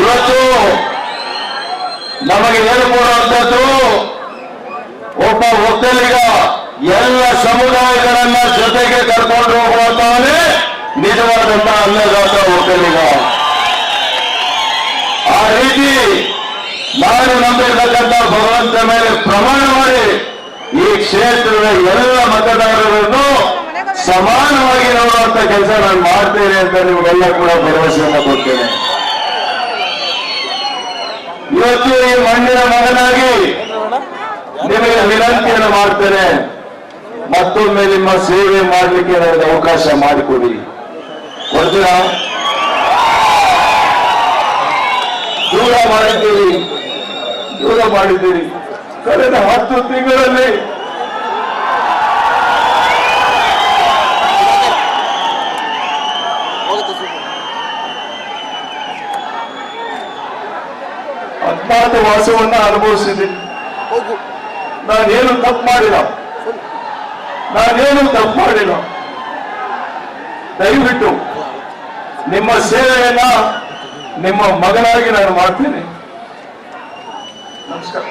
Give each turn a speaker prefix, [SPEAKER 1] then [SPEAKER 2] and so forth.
[SPEAKER 1] ಇವತ್ತು ನಮಗೆ ಏನು ಕೊಡುವಂಥದ್ದು? ಒಬ್ಬ ಒಕ್ಕಲಿಗ ಎಲ್ಲ ಸಮುದಾಯಗಳನ್ನ ಜೊತೆಗೆ ಕರ್ಕೊಂಡು ಹೋಗುವಂತಾನೆ ನಿಜವಾದಂತ ಅನ್ನದಾತ ಒಕ್ಕಲಿಗ ಆ ರೀತಿ ನಾನು ನಂಬಿರ್ತಕ್ಕಂಥ ಭಗವಂತ ಮೇಲೆ ಪ್ರಮಾಣ ಮಾಡಿ ಈ ಕ್ಷೇತ್ರದ ಎಲ್ಲ ಮತದಾರರನ್ನು ಸಮಾನವಾಗಿ ನೋಡುವಂತ ಕೆಲಸ ನಾನು ಮಾಡ್ತೇನೆ ಅಂತ ನಿಮಗೆಲ್ಲ ಕೂಡ ಭರವಸೆಯನ್ನು ಕೊಡ್ತೇನೆ. ಇವತ್ತು ಈ ಮಣ್ಣಿನ ಮಗನಾಗಿ ನಿಮಗೆ ವಿನಂತಿಯನ್ನು ಮಾಡ್ತೇನೆ. ಮತ್ತೊಮ್ಮೆ ನಿಮ್ಮ ಸೇವೆ ಮಾಡಲಿಕ್ಕೆ ನನಗೆ ಅವಕಾಶ ಮಾಡಿಕೊಡಿ. ಕೊಡ್ತೀರಾ ದೂರ ಮಾಡಿದ್ದೀರಿ. ದೂರ ಮಾಡಿದ್ದೀರಿ. ಕಳೆದ ಹತ್ತು ತಿಂಗಳಲ್ಲಿ ಅಜ್ಞಾತ ವಾಸವನ್ನ ಅನುಭವಿಸಿದ್ದೀನಿ ನಾನೇನು ತಪ್ಪು ಮಾಡಿಲ್ಲ. ನಾನೇನು ತಪ್ಪು ಮಾಡಿಲ್ಲ. ದಯವಿಟ್ಟು ನಿಮ್ಮ ಸೇವೆಯನ್ನ ನಿಮ್ಮ ಮಗನಾಗಿ ನಾನು ಮಾಡ್ತೇನೆ. ನಮಸ್ಕಾರ.